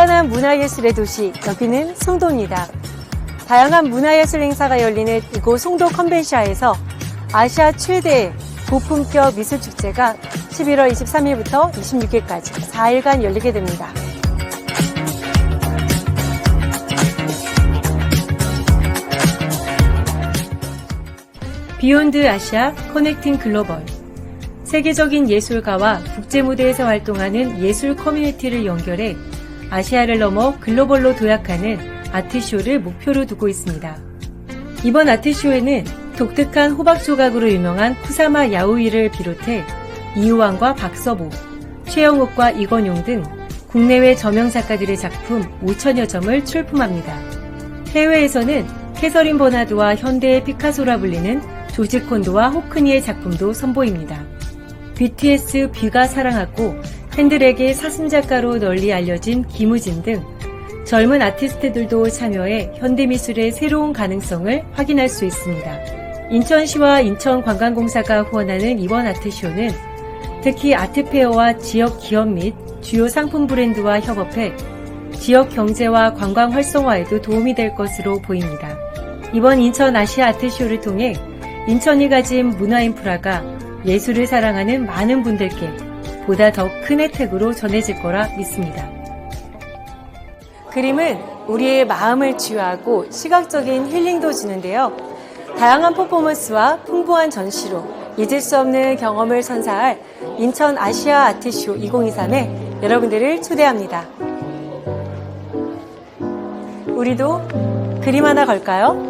다양한 문화예술의 도시, 여기는 송도입니다. 다양한 문화예술 행사가 열리는 이곳 송도 컨벤시아에서 아시아 최대의 고품격 미술축제가 11월 23일부터 26일까지 4일간 열리게 됩니다. 비욘드 아시아 커넥팅 글로벌 세계적인 예술가와 국제 무대에서 활동하는 예술 커뮤니티를 연결해 아시아를 넘어 글로벌로 도약하는 아트쇼를 목표로 두고 있습니다. 이번 아트쇼에는 독특한 호박 조각으로 유명한 쿠사마 야오이를 비롯해 이우왕과 박서보, 최영욱과 이건용 등 국내외 저명 작가들의 작품 5천여 점을 출품합니다. 해외에서는 캐서린 버나드와 현대의 피카소라 불리는 조지 콘도와 호크니의 작품도 선보입니다. BTS 뷔가 사랑하고 팬들에게 사슴작가로 널리 알려진 김우진 등 젊은 아티스트들도 참여해 현대미술의 새로운 가능성을 확인할 수 있습니다. 인천시와 인천관광공사가 후원하는 이번 아트쇼는 특히 아트페어와 지역 기업 및 주요 상품 브랜드와 협업해 지역 경제와 관광 활성화에도 도움이 될 것으로 보입니다. 이번 인천 아시아 아트쇼를 통해 인천이 가진 문화 인프라가 예술을 사랑하는 많은 분들께 보다 더 큰 혜택으로 전해질 거라 믿습니다. 그림은 우리의 마음을 치유하고 시각적인 힐링도 주는데요. 다양한 퍼포먼스와 풍부한 전시로 잊을 수 없는 경험을 선사할 인천 아시아 아트쇼 2023에 여러분들을 초대합니다. 우리도 그림 하나 걸까요?